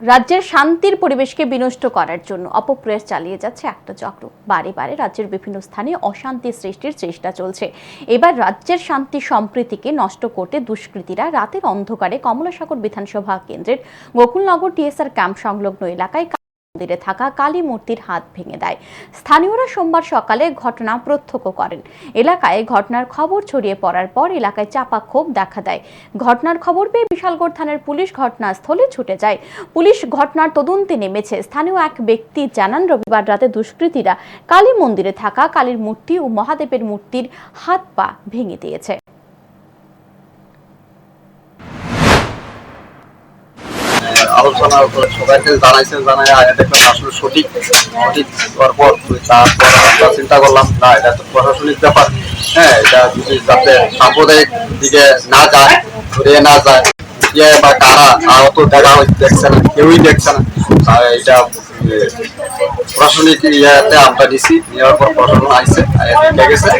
রাজ্যের শান্তির পরিবেশকে বিনষ্ট করার জন্য অপপ্রয়াস চালিয়ে যাচ্ছে একটা চক্র। বারে বারে রাজ্যের বিভিন্ন স্থানে অশান্তি সৃষ্টির চেষ্টা চলছে। এবার রাজ্যের শান্তি সম্প্রীতিকে নষ্ট করতে দুষ্কৃতীরা রাতের অন্ধকারে কমলাসাগর বিধানসভা কেন্দ্রের গোকুলনগর টিএসআর ক্যাম্প সংলগ্ন এলাকায় মন্দিরে থাকা কালী মূর্তির হাত ভেঙে দেয়। স্থানীয়রা সোমবার সকালে ঘটনা প্রত্যক্ষ করেন। এলাকায় ঘটনার খবর ছড়িয়ে পড়ার পর এলাকায় চাপা ক্ষোভ দেখা দেয়। ঘটনার খবর পেয়ে বিশালগড় থানার পুলিশ ঘটনাস্থলে ছুটে যায়। পুলিশ ঘটনার তদন্তে নেমেছে। স্থানীয় এক ব্যক্তি জানান, রবিবার রাতে দুষ্কৃতীরা কালী মন্দিরে থাকা কালীর মূর্তি ও মহাদেবের মূর্তির হাত পা ভেঙে দিয়েছে। আলোচনা সবাইকে জানাইছেন জানাই আগে দেখলাম আসলে সঠিক সঠিক হওয়ার পর তারপর আমরা চিন্তা করলাম, না, এটা তো প্রশাসনিক ব্যাপার। হ্যাঁ এটা যদি যাতে সাম্প্রদায়িক দিকে না যায় ঘুরে না যায় ইয়ে বা কারা আহত, দেখা দেখছে না, কেউই দেখছে না এটা প্রশাসনিক ইয়েতে আমরা নিছি নেওয়ার পর প্রশাসন আইসে গেছে।